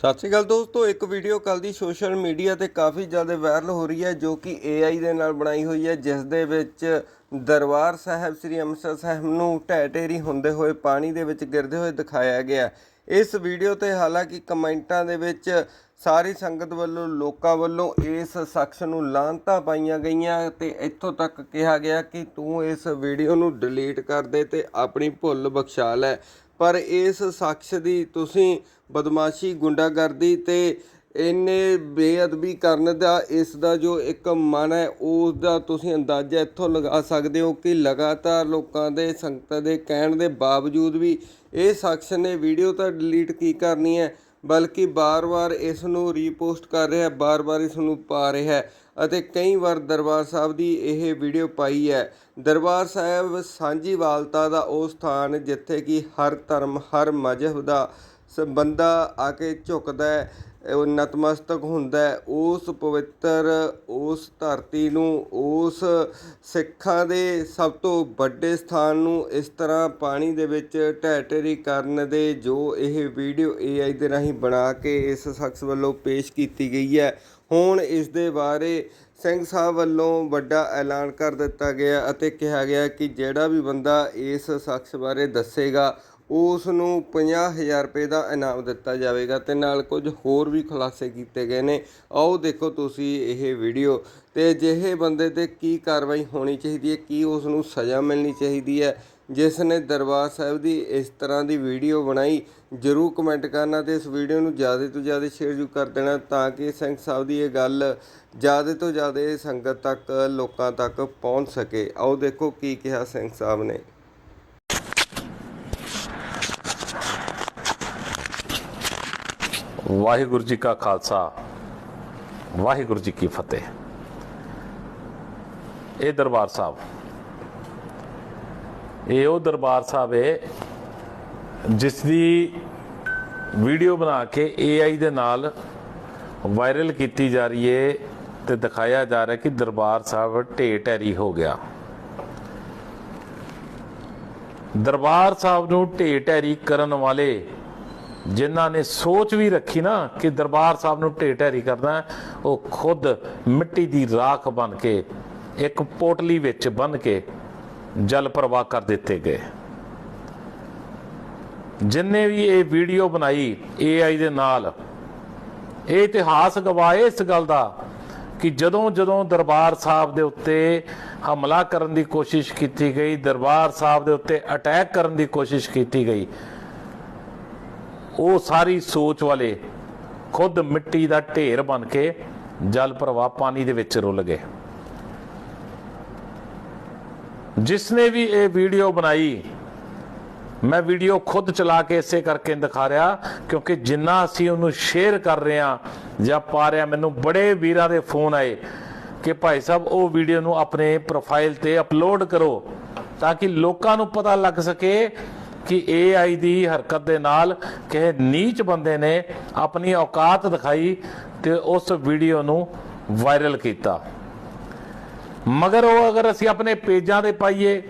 ਸਤਿ ਸ਼੍ਰੀ ਅਕਾਲ ਦੋਸਤੋ, ਇੱਕ ਵੀਡੀਓ ਕੱਲ ਦੀ ਸੋਸ਼ਲ ਮੀਡੀਆ ਤੇ ਕਾਫੀ ਜ਼ਿਆਦਾ ਵਾਇਰਲ ਹੋ ਰਹੀ ਹੈ, ਜੋ ਕਿ AI ਦੇ ਨਾਲ ਬਣਾਈ ਹੋਈ ਹੈ, ਜਿਸ ਦੇ ਵਿੱਚ ਦਰਬਾਰ ਸਾਹਿਬ, ਸ੍ਰੀ ਅੰਮ੍ਰਿਤਸਰ ਸਾਹਿਬ ਨੂੰ ਢਹਿ ਢੇਰੀ ਹੁੰਦੇ ਹੋਏ ਪਾਣੀ ਦੇ ਵਿੱਚ ਗਿਰਦੇ ਹੋਏ ਦਿਖਾਇਆ ਗਿਆ ਇਸ ਵੀਡੀਓ ਤੇ ਹਾਲਾਂਕਿ ਕਮੈਂਟਾਂ ਦੇ ਵਿੱਚ ਸਾਰੀ ਸੰਗਤ ਵੱਲੋਂ, ਲੋਕਾਂ ਵੱਲੋਂ ਇਸ ਸ਼ਖਸ ਨੂੰ ਲਾਂਤਾਂ ਪਾਈਆਂ ਗਈਆਂ ਤੇ ਇੱਥੋਂ ਤੱਕ ਕਿਹਾ ਗਿਆ ਕਿ ਤੂੰ ਇਸ ਵੀਡੀਓ ਨੂੰ ਡਿਲੀਟ ਕਰ ਦੇ ਤੇ ਆਪਣੀ ਭੁੱਲ ਬਖਸ਼ਾ ਲੈ। ਪਰ ਇਸ ਸ਼ਖਸ ਦੀ ਤੁਸੀਂ ਬਦਮਾਸ਼ੀ, ਗੁੰਡਾਗਰਦੀ ਤੇ ਇਹਨੇ ਬੇਅਦਬੀ ਕਰਨ ਦਾ, ਇਸ ਦਾ ਜੋ ਇੱਕ ਮਨ ਹੈ, ਉਸ ਦਾ ਤੁਸੀਂ ਅੰਦਾਜ਼ਾ ਇੱਥੋਂ ਲਗਾ ਸਕਦੇ ਹੋ ਕਿ ਲਗਾਤਾਰ ਲੋਕਾਂ ਦੇ ਸੰਗਤਾਂ ਦੇ ਕਹਿਣ ਦੇ ਬਾਵਜੂਦ ਵੀ ਇਹ ਸ਼ਖਸ ਨੇ ਵੀਡੀਓ ਤਾਂ ਡਿਲੀਟ ਕੀ ਕਰਨੀ ਹੈ, ਬਲਕਿ ਬਾਰ-ਬਾਰ ਇਸ ਨੂੰ ਰੀਪੋਸਟ ਕਰ ਰਿਹਾ ਹੈ ਬਾਰ-ਬਾਰ ਇਸ ਨੂੰ ਪਾ ਰਿਹਾ ਹੈ। ਅਤੇ ਕਈ ਵਾਰ ਦਰਬਾਰ ਸਾਹਿਬ ਦੀ ਇਹ ਵੀਡੀਓ ਪਾਈ ਹੈ। ਦਰਬਾਰ ਸਾਹਿਬ ਸਾਂਝੀਵਾਲਤਾ ਦਾ ਉਹ ਸਥਾਨ ਜਿੱਥੇ ਕਿ ਹਰ ਧਰਮ, ਹਰ ਮਜ਼ਹਬ ਦਾ ਸ ਬੰਦਾ ਆ ਕੇ ਝੁਕਦਾ ਹੈ, ਉਹ ਨਤਮਸਤਕ ਹੁੰਦਾ ਉਸ ਪਵਿੱਤਰ, ਉਸ ਧਰਤੀ ਨੂੰ, ਉਸ ਸਿੱਖਾਂ ਦੇ ਸਭ ਤੋਂ ਵੱਡੇ ਸਥਾਨ ਨੂੰ ਇਸ ਤਰ੍ਹਾਂ ਪਾਣੀ ਦੇ ਵਿੱਚ ਢਹਿ ਢੇਰੀ ਕਰਨ ਦੇ ਜੋ ਇਹ ਵੀਡੀਓ AI ਦੇ ਰਾਹੀਂ ਬਣਾ ਕੇ ਇਸ ਸ਼ਖਸ ਵੱਲੋਂ ਪੇਸ਼ ਕੀਤੀ ਗਈ ਹੈ। ਹੁਣ ਇਸ ਦੇ ਬਾਰੇ ਸਿੰਘ ਸਾਹਿਬ ਵੱਲੋਂ ਵੱਡਾ ਐਲਾਨ ਕਰ ਦਿੱਤਾ ਗਿਆ ਅਤੇ ਕਿਹਾ ਗਿਆ ਕਿ ਜਿਹੜਾ ਵੀ ਬੰਦਾ ਇਸ ਸ਼ਖਸ ਬਾਰੇ ਦੱਸੇਗਾ ਉਸ ਨੂੰ 50000 ਰੁਪਏ ਦਾ ਇਨਾਮ ਦਿੱਤਾ ਜਾਵੇਗਾ ਤੇ ਨਾਲ ਕੁਝ ਹੋਰ ਵੀ ਖੁਲਾਸੇ ਕੀਤੇ ਗਏ ਨੇ। ਆਓ ਦੇਖੋ ਤੁਸੀਂ ਇਹ ਵੀਡੀਓ ਤੇ ਅਜਿਹੇ ਬੰਦੇ ਤੇ ਕੀ ਕਾਰਵਾਈ ਹੋਣੀ ਚਾਹੀਦੀ ਹੈ, ਕੀ ਉਸ ਨੂੰ ਸਜ਼ਾ ਮਿਲਣੀ ਚਾਹੀਦੀ ਹੈ ਜਿਸ ਨੇ ਦਰਬਾਰ ਸਾਹਿਬ ਦੀ ਇਸ ਤਰ੍ਹਾਂ ਦੀ ਵੀਡੀਓ ਬਣਾਈ, ਜਰੂਰ ਕਮੈਂਟ ਕਰਨਾ ਤੇ ਇਸ ਵੀਡੀਓ ਨੂੰ ਜ਼ਿਆਦਾ ਤੋਂ ਜ਼ਿਆਦਾ ਸ਼ੇਅਰ ਜੂ ਕਰ ਦੇਣਾ ਤਾਂ ਕਿ ਸਿੰਘ ਸਾਹਿਬ ਦੀ ਇਹ ਗੱਲ ਜ਼ਿਆਦਾ ਤੋਂ ਜ਼ਿਆਦਾ ਸੰਗਤ ਤੱਕ, ਲੋਕਾਂ ਤੱਕ ਪਹੁੰਚ ਸਕੇ। ਆਓ ਦੇਖੋ ਕੀ ਕਿਹਾ ਸਿੰਘ ਸਾਹਿਬ ਨੇ। ਵਾਹਿਗੁਰੂ ਜੀ ਕਾ ਖਾਲਸਾ, ਵਾਹਿਗੁਰੂ ਜੀ ਕੀ ਫਤਿਹ। ਇਹ ਦਰਬਾਰ ਸਾਹਿਬ ਇਹ ਉਹ ਦਰਬਾਰ ਸਾਹਿਬ ਹੈ, ਜਿਸ ਦੀ ਵੀਡੀਓ ਬਣਾ ਕੇ AI ਦੇ ਨਾਲ ਵਾਇਰਲ ਕੀਤੀ ਜਾ ਰਹੀ ਹੈ ਤੇ ਦਿਖਾਇਆ ਜਾ ਰਿਹਾ ਕਿ ਦਰਬਾਰ ਸਾਹਿਬ ਢੇ ਢੇਰੀ ਹੋ ਗਿਆ। ਦਰਬਾਰ ਸਾਹਿਬ ਨੂੰ ਢੇ ਢੇਰੀ ਕਰਨ ਵਾਲੇ ਜਿਨ੍ਹਾਂ ਨੇ ਸੋਚ ਵੀ ਰੱਖੀ ਨਾ ਕਿ ਦਰਬਾਰ ਸਾਹਿਬ ਨੂੰ ਢੇ ਢੇਰੀ ਕਰਨਾ ਉਹ ਖੁਦ ਮਿੱਟੀ ਦੀ ਰਾਖ ਬਣ ਕੇ, ਇੱਕ ਪੋਟਲੀ ਵਿੱਚ ਬੰਨ ਕੇ ਜਲ ਪ੍ਰਵਾਹ ਕਰ ਦਿੱਤੇ ਗਏ। ਜਿੰਨੇ ਵੀ ਇਹ ਵੀਡੀਓ ਬਣਾਈ AI ਦੇ ਨਾਲ, ਇਹ ਇਤਿਹਾਸ ਗਵਾਏ ਇਸ ਗੱਲ ਦਾ ਕਿ ਜਦੋਂ ਜਦੋਂ ਦਰਬਾਰ ਸਾਹਿਬ ਦੇ ਉੱਤੇ ਹਮਲਾ ਕਰਨ ਦੀ ਕੋਸ਼ਿਸ਼ ਕੀਤੀ ਗਈ, ਦਰਬਾਰ ਸਾਹਿਬ ਦੇ ਉੱਤੇ ਅਟੈਕ ਕਰਨ ਦੀ ਕੋਸ਼ਿਸ਼ ਕੀਤੀ ਗਈ, ਉਹ ਸਾਰੀ ਸੋਚ ਵਾਲੇ ਖੁਦ ਮਿੱਟੀ ਦਾ ਢੇਰ ਬਣ ਕੇ ਜਲ ਪ੍ਰਵਾਹ ਪਾਣੀ ਦੇ ਵਿੱਚ ਰੁਲ ਗਏ। ਜਿਸ ਨੇ ਵੀ ਇਹ ਵੀਡੀਓ ਬਣਾਈ, ਮੈਂ ਵੀਡੀਓ ਖੁਦ ਚਲਾ ਕੇ ਇਸੇ ਕਰਕੇ ਦਿਖਾ ਰਿਹਾ, ਕਿਉਂਕਿ ਜਿੰਨਾ ਅਸੀਂ ਉਹਨੂੰ ਸ਼ੇਅਰ ਕਰ ਰਹੇ ਹਾਂ ਜਾਂ ਪਾ ਰਿਹਾ ਮੈਨੂੰ ਬੜੇ ਵੀਰਾਂ ਦੇ ਫੋਨ ਆਏ ਕਿ ਭਾਈ ਸਾਹਿਬ, ਉਹ ਵੀਡੀਓ ਨੂੰ ਆਪਣੇ ਪ੍ਰੋਫਾਈਲ ਤੇ ਅਪਲੋਡ ਕਰੋ ਤਾਂ ਕਿ ਲੋਕਾਂ ਨੂੰ ਪਤਾ ਲੱਗ ਸਕੇ ਕਿ AI ਦੀ ਹਰਕਤ ਦੇ ਨਾਲ ਕਿਸੇ ਨੀਚ ਬੰਦੇ ਨੇ ਆਪਣੀ ਔਕਾਤ ਦਿਖਾਈ ਤੇ ਉਸ ਵੀਡੀਓ ਨੂੰ ਵਾਇਰਲ ਕੀਤਾ। ਮਗਰ ਉਹ ਅਗਰ ਅਸੀਂ ਆਪਣੇ ਪੇਜਾਂ ਤੇ ਪਾਈਏ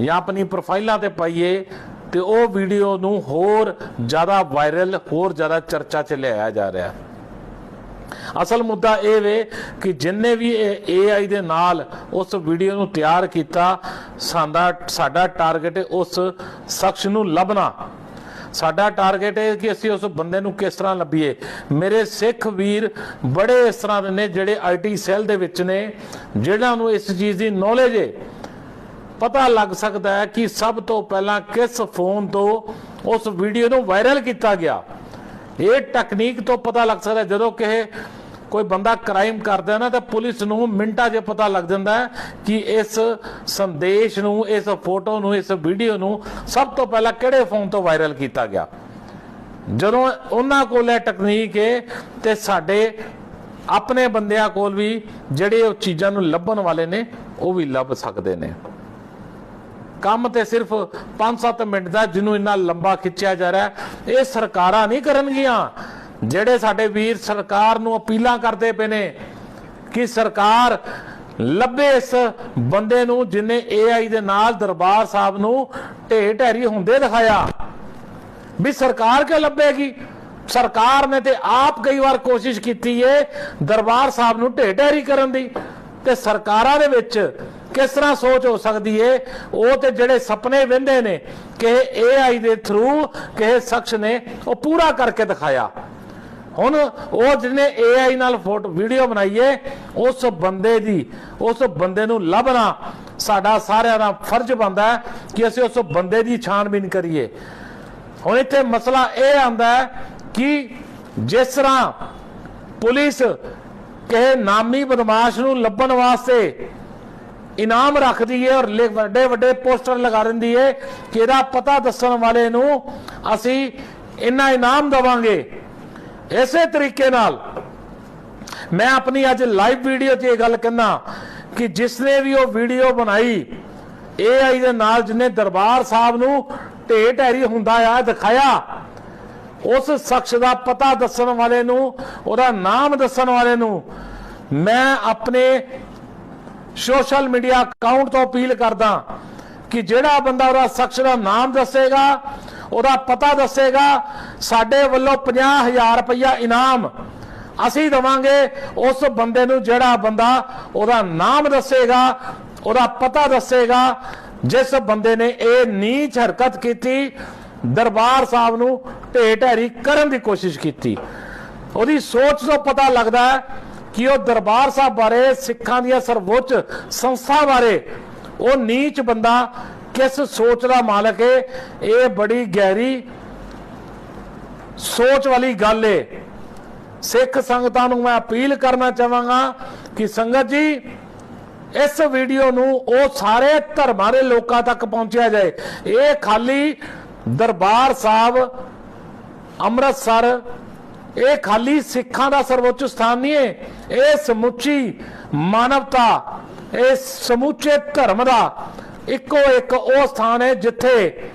ਜਾਂ ਆਪਣੀ ਪ੍ਰੋਫਾਈਲਾਂ ਤੇ ਪਾਈਏ, ਤੇ ਉਹ ਵੀਡੀਓ ਨੂੰ ਹੋਰ ਜ਼ਿਆਦਾ ਵਾਇਰਲ ਹੋਰ ਜ਼ਿਆਦਾ ਚਰਚਾ 'ਚ ਲਿਆਇਆ ਜਾ ਰਿਹਾ ਹੈ। ਅਸਲ ਮੁੱਦਾ ਇਹ ਵੇ ਕਿ ਜਿੰਨੇ ਵੀ AI ਦੇ ਨਾਲ ਉਸ ਵੀਡੀਓ ਨੂੰ ਤਿਆਰ ਕੀਤਾ, ਸਾਡਾ ਸਾਡਾ ਟਾਰਗੇਟ ਉਸ ਸ਼ਖਸ ਨੂੰ ਲੱਭਣਾ ਸਾਡਾ ਟਾਰਗੇਟ ਹੈ ਕਿ ਅਸੀਂ ਉਸ ਬੰਦੇ ਨੂੰ ਕਿਸ ਤਰ੍ਹਾਂ ਲੱਭੀਏ। ਮੇਰੇ ਸਿੱਖ ਵੀਰ ਬੜੇ ਇਸ ਤਰ੍ਹਾਂ ਦੇ ਨੇ ਜਿਹੜੇ ਆਈਟੀ ਸੈੱਲ ਦੇ ਵਿੱਚ ਨੇ ਜਿਹਨਾਂ ਨੂੰ ਇਸ ਚੀਜ਼ ਦੀ ਨੌਲੇਜ ਹੈ ਪਤਾ ਲੱਗ ਸਕਦਾ ਹੈ ਕਿ ਸਭ ਤੋਂ ਪਹਿਲਾਂ ਕਿਸ ਫੋਨ ਤੋਂ ਉਸ ਵੀਡੀਓ ਨੂੰ ਵਾਇਰਲ ਕੀਤਾ ਗਿਆ। ਇਹ ਟੈਕਨੀਕ ਤੋਂ ਪਤਾ ਲੱਗ ਸਕਦਾ ਜਦੋਂ ਕਿ ਕੋਈ ਬੰਦਾ ਕ੍ਰਾਈਮ ਕਰਦਾ ਨਾ, ਤਾਂ ਪੁਲਿਸ ਨੂੰ ਮਿੰਟਾਂ 'ਚ ਪਤਾ ਲੱਗ ਜਾਂਦਾ ਹੈ ਕਿ ਇਸ ਸੰਦੇਸ਼ ਨੂੰ, ਇਸ ਫੋਟੋ ਨੂੰ, ਇਸ ਵੀਡੀਓ ਨੂੰ ਸਭ ਤੋਂ ਪਹਿਲਾਂ ਕਿਹੜੇ ਫੋਨ ਤੋਂ ਵਾਇਰਲ ਕੀਤਾ ਗਿਆ? ਜਦੋਂ ਉਹਨਾਂ ਕੋਲ ਇਹ ਟੈਕਨੀਕ ਹੈ ਤੇ ਸਾਡੇ ਆਪਣੇ ਬੰਦਿਆਂ ਕੋਲ ਵੀ ਜਿਹੜੇ ਉਹ ਚੀਜ਼ਾਂ ਨੂੰ ਲੱਭਣ ਵਾਲੇ ਨੇ, ਉਹ ਵੀ ਲੱਭ ਸਕਦੇ ਨੇ। ਕੰਮ ਤੇ ਸਿਰਫ 5-7 ਮਿੰਟ ਦਾ, ਜਿਹਨੂੰ ਇੰਨਾ ਲੰਬਾ ਖਿੱਚਿਆ ਜਾ ਰਿਹਾ ਇਹ ਸਰਕਾਰਾਂ ਨਹੀਂ ਕਰਨਗੀਆਂ। ਜਿਹੜੇ ਸਾਡੇ ਵੀਰ ਸਰਕਾਰ ਨੂੰ ਅਪੀਲਾਂ ਕਰਦੇ ਪਏ ਨੇ ਕਿ ਸਰਕਾਰ ਲੱਭੇ ਇਸ ਬੰਦੇ ਨੂੰ ਜਿਨੇ AI ਦੇ ਨਾਲ ਦਰਬਾਰ ਸਾਹਿਬ ਨੂੰ ਢੇ ਢੇਰੀ ਹੁੰਦੇ ਦਿਖਾਇਆ। ਵੀ ਸਰਕਾਰ ਕਿਉਂ ਲੱਭੇਗੀ? ਸਰਕਾਰ ਨੇ ਤੇ ਆਪ ਕਈ ਵਾਰ ਕੋਸ਼ਿਸ਼ ਕੀਤੀ ਏ ਦਰਬਾਰ ਸਾਹਿਬ ਨੂੰ ਢੇਢੇਰੀ ਕਰਨ ਦੀ। ਤੇ ਸਰਕਾਰਾਂ ਦੇ ਵਿੱਚ ਕਿਸ ਤਰ੍ਹਾਂ ਸੋਚ ਹੋ ਸਕਦੀ ਏ? ਉਹ ਤੇ ਜਿਹੜੇ ਸੁਪਨੇ ਵਹਿੰਦੇ ਨੇ ਕਿ AI ਦੇ ਥਰੂ ਕਿਸੇ ਸ਼ਖਸ ਨੇ ਉਹ ਪੂਰਾ ਕਰਕੇ ਦਿਖਾਇਆ। ਹੁਣ ਉਹ ਜਿਹਨੇ AI ਨਾਲ ਫੋਟੋ ਵੀਡੀਓ ਬਣਾਈਏ, ਉਸ ਬੰਦੇ ਦੀ ਉਸ ਬੰਦੇ ਨੂੰ ਲੱਭਣਾ ਸਾਡਾ ਸਾਰਿਆਂ ਦਾ ਫਰਜ਼ ਬਣਦਾ ਹੈ ਕਿ ਅਸੀਂ ਉਸ ਬੰਦੇ ਦੀ ਛਾਣਬੀਨ ਕਰੀਏ। ਹੁਣ ਇੱਥੇ ਮਸਲਾ ਇਹ ਆਂਦਾ ਹੈ ਕਿ ਜਿਸ ਤਰ੍ਹਾਂ ਪੁਲਿਸ ਕਿਸੇ ਨਾਮੀ ਬਦਮਾਸ਼ ਨੂੰ ਲੱਭਣ ਵਾਸਤੇ ਇਨਾਮ ਰੱਖਦੀ ਹੈ ਔਰ ਵੱਡੇ ਵੱਡੇ ਪੋਸਟਰ ਲਗਾ ਦਿੰਦੀ ਹੈ, ਕਿ ਇਹਦਾ ਪਤਾ ਦੱਸਣ ਵਾਲੇ ਨੂੰ ਅਸੀਂ ਇੰਨਾ ਇਨਾਮ ਦਵਾਂਗੇ। ਇਸੇ ਤਰੀਕੇ ਨਾਲ ਮੈਂ ਆਪਣੀ ਅੱਜ ਲਾਈਵ ਵੀਡੀਓ 'ਚ ਇਹ ਗੱਲ ਕਹਿੰਦਾ ਕਿ ਜਿਸ ਨੇ ਵੀ ਉਹ ਵੀਡੀਓ ਬਣਾਈ AI ਦੇ ਨਾਲ ਜਿਹਨੇ ਦਰਬਾਰ ਸਾਹਿਬ ਨੂੰ ਢੇ ਢੈਰੀ ਹੁੰਦਾ ਆ, ਦਿਖਾਇਆ, ਉਸ ਸ਼ਖਸ ਦਾ ਪਤਾ ਦੱਸਣ ਵਾਲੇ ਨੂੰ, ਉਹਦਾ ਨਾਮ ਦੱਸਣ ਵਾਲੇ ਨੂੰ ਮੈਂ ਆਪਣੇ ਸੋਸ਼ਲ ਮੀਡੀਆ ਅਕਾਊਂਟ ਤੋਂ ਅਪੀਲ ਕਰਦਾ ਕਿ ਜਿਹੜਾ ਬੰਦਾ ਉਹਦਾ ਸ਼ਖਸ ਦਾ ਨਾਮ ਦੱਸੇਗਾ ਉਹਦਾ ਪਤਾ ਦੱਸੇਗਾ, ਸਾਡੇ ਵੱਲੋਂ 50000 ਰੁਪਇਆ ਇਨਾਮ ਅਸੀਂ ਦਵਾਂਗੇ, ਉਸ ਬੰਦੇ ਨੂੰ ਜਿਹੜਾ ਬੰਦਾ ਉਹਦਾ ਨਾਮ ਦੱਸੇਗਾ, ਉਹਦਾ ਪਤਾ ਦੱਸੇਗਾ, ਜਿਸ ਬੰਦੇ ਨੇ ਇਹ ਨੀਚ ਹਰਕਤ ਕੀਤੀ, ਦਰਬਾਰ ਸਾਹਿਬ ਨੂੰ ਢੇ ਢੈਰੀ ਕਰਨ ਦੀ ਕੋਸ਼ਿਸ਼ ਕੀਤੀ। ਉਹਦੀ ਸੋਚ ਤੋਂ ਪਤਾ ਲੱਗਦਾ ਹੈ ਕਿ ਉਹ ਦਰਬਾਰ ਸਾਹਿਬ ਬਾਰੇ, ਸਿੱਖਾਂ ਦੀਆਂ ਸਰਵੋੱਚ ਸੰਸਥਾ ਬਾਰੇ, ਉਹ ਨੀਚ ਬੰਦਾ ਕਿਸ ਸੋਚ ਦਾ ਮਾਲਕ ਹੈ ਇਹ ਬੜੀ ਗਹਿਰੀ ਸੋਚ ਵਾਲੀ ਗੱਲ ਹੈ ਸਿੱਖ ਸੰਗਤਾਂ ਨੂੰ ਮੈਂ ਅਪੀਲ ਕਰਨਾ ਚਾਹਾਂਗਾ ਕਿ ਸੰਗਤ ਜੀ, ਇਸ ਵੀਡੀਓ ਨੂੰ ਉਹ ਸਾਰੇ ਧਰਮਾਂ ਦੇ ਲੋਕਾਂ ਤੱਕ ਪਹੁੰਚਿਆ ਜਾਏ। ਇਹ ਖਾਲੀ ਦਰਬਾਰ ਸਾਹਿਬ, ਅੰਮ੍ਰਿਤਸਰ, ਇਹ ਖਾਲੀ ਸਿੱਖਾਂ ਦਾ ਸਰਵੋੱਚ ਸਥਾਨ ਨਹੀਂ ਹੈ ਇਹ ਸਮੁੱਚੀ ਮਾਨਵਤਾ, ਇਹ ਸਮੁੱਚੇ ਧਰਮ ਦਾ ਇੱਕੋ ਇੱਕ ਉਹ ਸਥਾਨ ਹੈ ਜਿੱਥੇ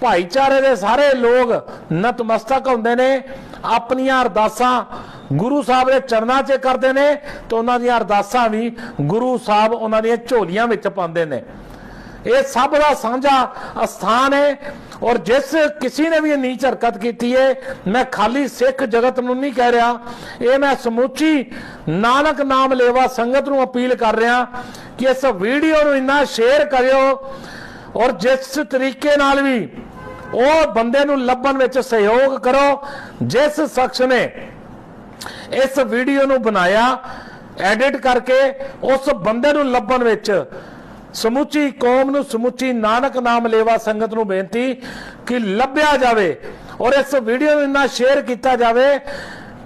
ਭਾਈਚਾਰੇ ਦੇ ਸਾਰੇ ਲੋਕ ਨਤਮਸਤਕ ਹੁੰਦੇ ਨੇ, ਆਪਣੀਆਂ ਅਰਦਾਸਾਂ ਗੁਰੂ ਸਾਹਿਬ ਦੇ ਚਰਨਾਂ 'ਚ ਕਰਦੇ ਨੇ ਤੇ ਉਹਨਾਂ ਦੀਆਂ ਅਰਦਾਸਾਂ ਵੀ ਗੁਰੂ ਸਾਹਿਬ ਉਹਨਾਂ ਦੀਆਂ ਝੋਲੀਆਂ ਵਿੱਚ ਪਾਉਂਦੇ ਨੇ। ਇਹ ਸਭ ਦਾ ਸਾਂਝਾ ਅਸਥਾਨ ਹੈ ਔਰ ਜਿਸ ਕਿਸੇ ਨੇ ਵੀ ਇਹ ਨੀਚ ਹਰਕਤ ਕੀਤੀ ਹੈ, ਮੈਂ ਖਾਲੀ ਸਿੱਖ ਜਗਤ ਨੂੰ ਨਹੀਂ ਕਹਿ ਰਿਹਾ, ਇਹ ਮੈਂ ਸਮੁੱਚੀ ਨਾਨਕ ਨਾਮ ਲੇਵਾ ਸੰਗਤ ਨੂੰ ਅਪੀਲ ਕਰ ਰਿਹਾ ਕਿ ਇਸ ਵੀਡੀਓ ਨੂੰ ਇੰਨਾ ਸ਼ੇਅਰ ਕਰਿਓ ਔਰ ਜਿਸ ਤਰੀਕੇ ਨਾਲ ਵੀ ਉਹ ਬੰਦੇ ਨੂੰ ਲੱਭਣ ਵਿੱਚ ਸਹਿਯੋਗ ਕਰੋ, ਜਿਸ ਸ਼ਖਸ ਨੇ ਇਸ ਵੀਡੀਓ ਨੂੰ ਬਣਾਇਆ ਐਡਿਟ ਕਰਕੇ ਉਸ ਬੰਦੇ ਨੂੰ ਲੱਭਣ ਵਿੱਚ ਸਮੁੱਚੀ ਕੌਮ ਨੂੰ ਸਮੁੱਚੀ ਨਾਨਕ ਨਾਮ ਲੇਵਾ ਸੰਗਤ ਨੂੰ ਬੇਨਤੀ ਕਿ ਲੱਭਿਆ ਜਾਵੇ ਔਰ ਇਸ ਵੀਡੀਓ ਨੂੰ ਇੰਨਾ ਸ਼ੇਅਰ ਕੀਤਾ ਜਾਵੇ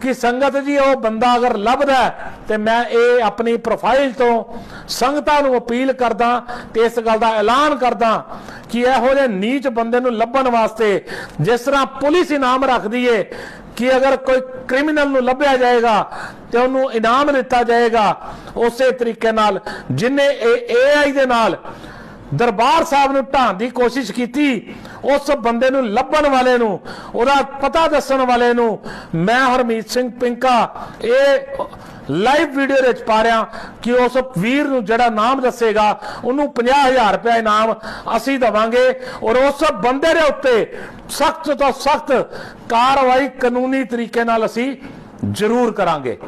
ਕਿ ਸੰਗਤ ਜੀ, ਉਹ ਬੰਦਾ ਅਗਰ ਲੱਭਦਾ ਤੇ ਮੈਂ ਇਹ ਆਪਣੀ ਪ੍ਰੋਫਾਈਲ ਤੋਂ ਸੰਗਤਾਂ ਨੂੰ ਅਪੀਲ ਕਰਦਾ ਤੇ ਇਸ ਗੱਲ ਦਾ ਐਲਾਨ ਕਰਦਾ ਕਿ ਇਹੋ ਜਿਹੇ ਨੀਚ ਬੰਦੇ ਨੂੰ ਲੱਭਣ ਵਾਸਤੇ ਜਿਸ ਤਰ੍ਹਾਂ ਪੁਲਿਸ ਇਨਾਮ ਰੱਖਦੀ ਏ, ਕਿ ਅਗਰ ਕੋਈ ਕ੍ਰਿਮੀਨਲ ਨੂੰ ਲੱਭਿਆ ਜਾਏਗਾ ਤੇ ਉਹਨੂੰ ਇਨਾਮ ਦਿੱਤਾ ਜਾਏਗਾ, ਉਸੇ ਤਰੀਕੇ ਨਾਲ ਜਿਨੇ AI ਦੇ ਨਾਲ ਦਰਬਾਰ ਸਾਹਿਬ ਨੂੰ ਢਾਣ ਦੀ ਕੋਸ਼ਿਸ਼ ਕੀਤੀ, ਉਸ ਬੰਦੇ ਨੂੰ ਲੱਭਣ ਵਾਲੇ ਨੂੰ, ਉਹਦਾ ਪਤਾ ਦੱਸਣ ਵਾਲੇ ਨੂੰ, ਮੈਂ ਹਰਮੀਤ ਸਿੰਘ ਪਿੰਕਾ, ਇਹ ਲਾਈਵ ਵੀਡੀਓ ਵਿੱਚ ਪਾ ਰਿਹਾ ਕਿ ਉਸ ਵੀਰ ਨੂੰ ਜਿਹੜਾ ਨਾਮ ਦੱਸੇਗਾ, ਉਹਨੂੰ 50000 ਰੁਪਏ ਇਨਾਮ ਅਸੀਂ ਦਵਾਂਗੇ ਔਰ ਉਸ ਬੰਦੇ ਦੇ ਉੱਤੇ ਸਖਤ ਤੋਂ ਸਖਤ ਕਾਰਵਾਈ ਕਾਨੂੰਨੀ ਤਰੀਕੇ ਨਾਲ ਅਸੀਂ ਜ਼ਰੂਰ ਕਰਾਂਗੇ।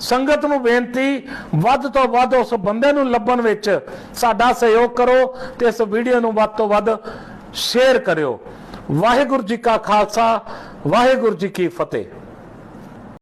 ਸੰਗਤ ਨੂੰ ਬੇਨਤੀ, ਵੱਧ ਤੋਂ ਵੱਧ ਉਸ ਬੰਦੇ ਨੂੰ ਲੱਭਣ ਵਿੱਚ ਸਾਡਾ ਸਹਿਯੋਗ ਕਰੋ ਤੇ ਇਸ ਵੀਡੀਓ ਨੂੰ ਵੱਧ ਤੋਂ ਵੱਧ ਸ਼ੇਅਰ ਕਰਿਓ। ਵਾਹਿਗੁਰੂ ਜੀ ਕਾ ਖਾਲਸਾ, ਵਾਹਿਗੁਰੂ ਜੀ ਕੀ ਫਤਿਹ।